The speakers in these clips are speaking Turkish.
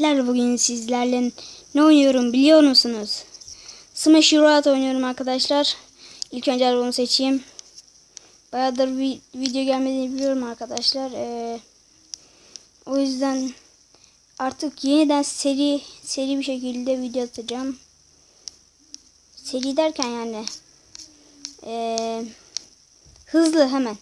Arkadaşlar bugün sizlerle ne oynuyorum biliyor musunuz? Smash Roulette oynuyorum arkadaşlar. İlk önce arabamı seçeyim. Bayağıdır vi- video gelmediğini biliyorum arkadaşlar. Ee, o yüzden artık yeniden seri seri bir şekilde video atacağım. Seri derken yani ee, hızlı hemen.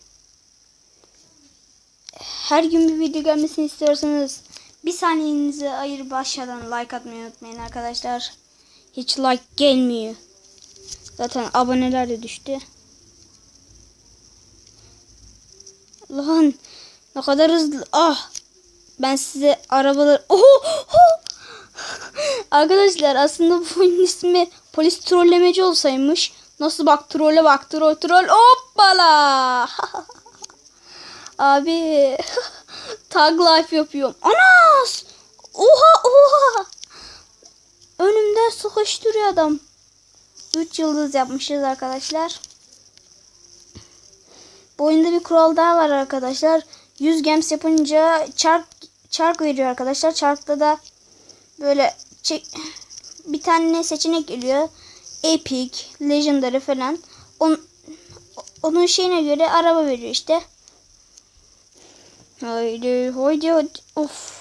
Her gün bir video gelmesini istiyorsanız bir saniyenizi ayırıp aşağıdan like atmayı unutmayın arkadaşlar. Hiç like gelmiyor. Zaten aboneler de düştü. Lan ne kadar hızlı. Ah ben size arabalar... Oho! Arkadaşlar aslında bu oyunun ismi polis trollemeci olsaymış. Nasıl bak trolle bak troll troll hoppala. Abi tag life yapıyorum. Anas! Oha oha! Önümden sıkıştırıyor adam. 3 yıldız yapmışız arkadaşlar. Bu oyunda bir kural daha var arkadaşlar. 100 gems yapınca çark çark veriyor arkadaşlar. Çarkta da böyle çek, bir tane seçenek geliyor. Epic, Legendary falan. On, onun şeyine göre araba veriyor işte. Haydi haydi haydi. Of.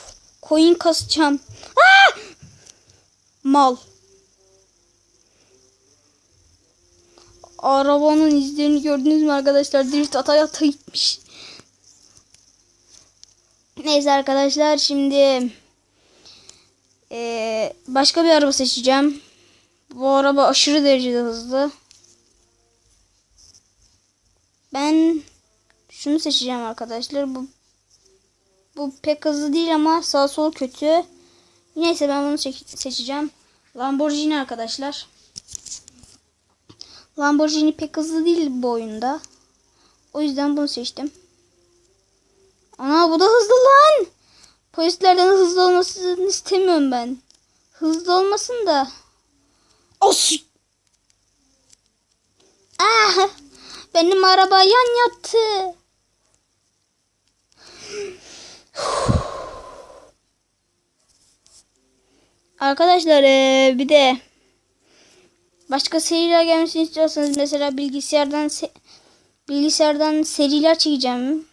Coin kasacağım. Aa! Mal. Arabanın izlerini gördünüz mü arkadaşlar? Drift ata ata gitmiş. Neyse arkadaşlar şimdi eee, başka bir araba seçeceğim. Bu araba aşırı derecede hızlı. Ben şunu seçeceğim arkadaşlar. Bu bu pek hızlı değil ama sağ sol kötü. Neyse ben bunu seç- seçeceğim. Lamborghini arkadaşlar. Lamborghini pek hızlı değil bu oyunda. O yüzden bunu seçtim. Ana bu da hızlı lan. Polislerden hızlı olmasını istemiyorum ben. Hızlı olmasın da. Os. Ah! Benim araba yan yattı. Arkadaşlar eee, bir de başka seriler gelmesini istiyorsanız mesela bilgisayardan bilgisayardan seriler çekeceğim.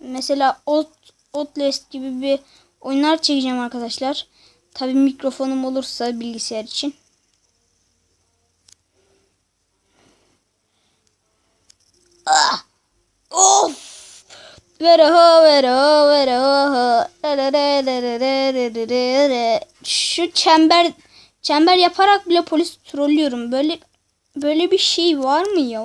Mesela Out, Outlast gibi bir oyunlar çekeceğim arkadaşlar. Tabii mikrofonum olursa bilgisayar için. Ah! Re re re. Şu çember çember yaparak bile polis trollüyorum. Böyle böyle bir şey var mı ya?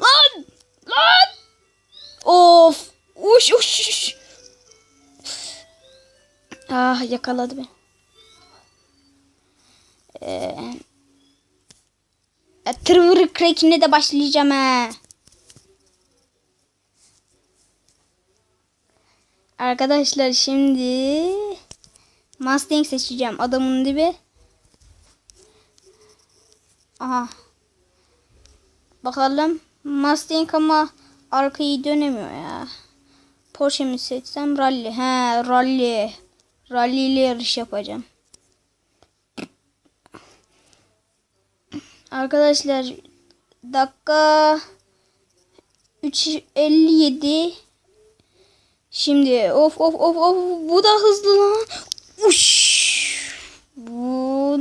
Lan! Lan! Of! Uş uş uş. Ah yakaladı beni. Ee, e, tırvırı crack'ine de başlayacağım ha. Arkadaşlar şimdi Mustang seçeceğim. Adamın dibi. Aha. Bakalım. Mustang ama arkayı dönemiyor ya. Porsche mi seçsem? Rally. He rally. Rally ile yarış yapacağım. Arkadaşlar dakika 3.57 Şimdi of of of of bu da hızlı lan. Uş. Bu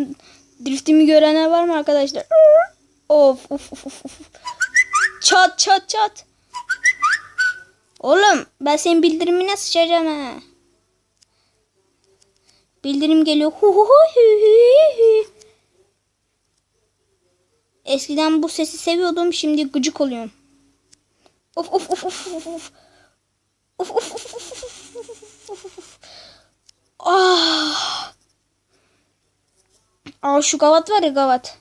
driftimi görenler var mı arkadaşlar? Of of of of. Çat çat çat. Oğlum ben senin bildirimine sıçacağım ha. Bildirim geliyor. Hu hu hu hu. Eskiden bu sesi seviyordum. Şimdi gıcık oluyorum. Of of of of of of. Of of of of of of of. Ah. Aa şu gavat var ya gavat.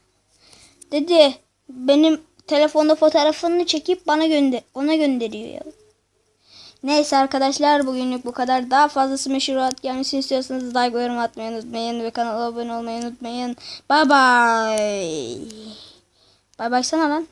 Dedi benim telefonda fotoğrafını çekip bana gönder ona gönderiyor ya. Neyse arkadaşlar bugünlük bu kadar. Daha fazlası meşruat gelmesini istiyorsanız like yorum atmayı unutmayın ve kanala abone olmayı unutmayın. Bye bye. Bye bye sana lan.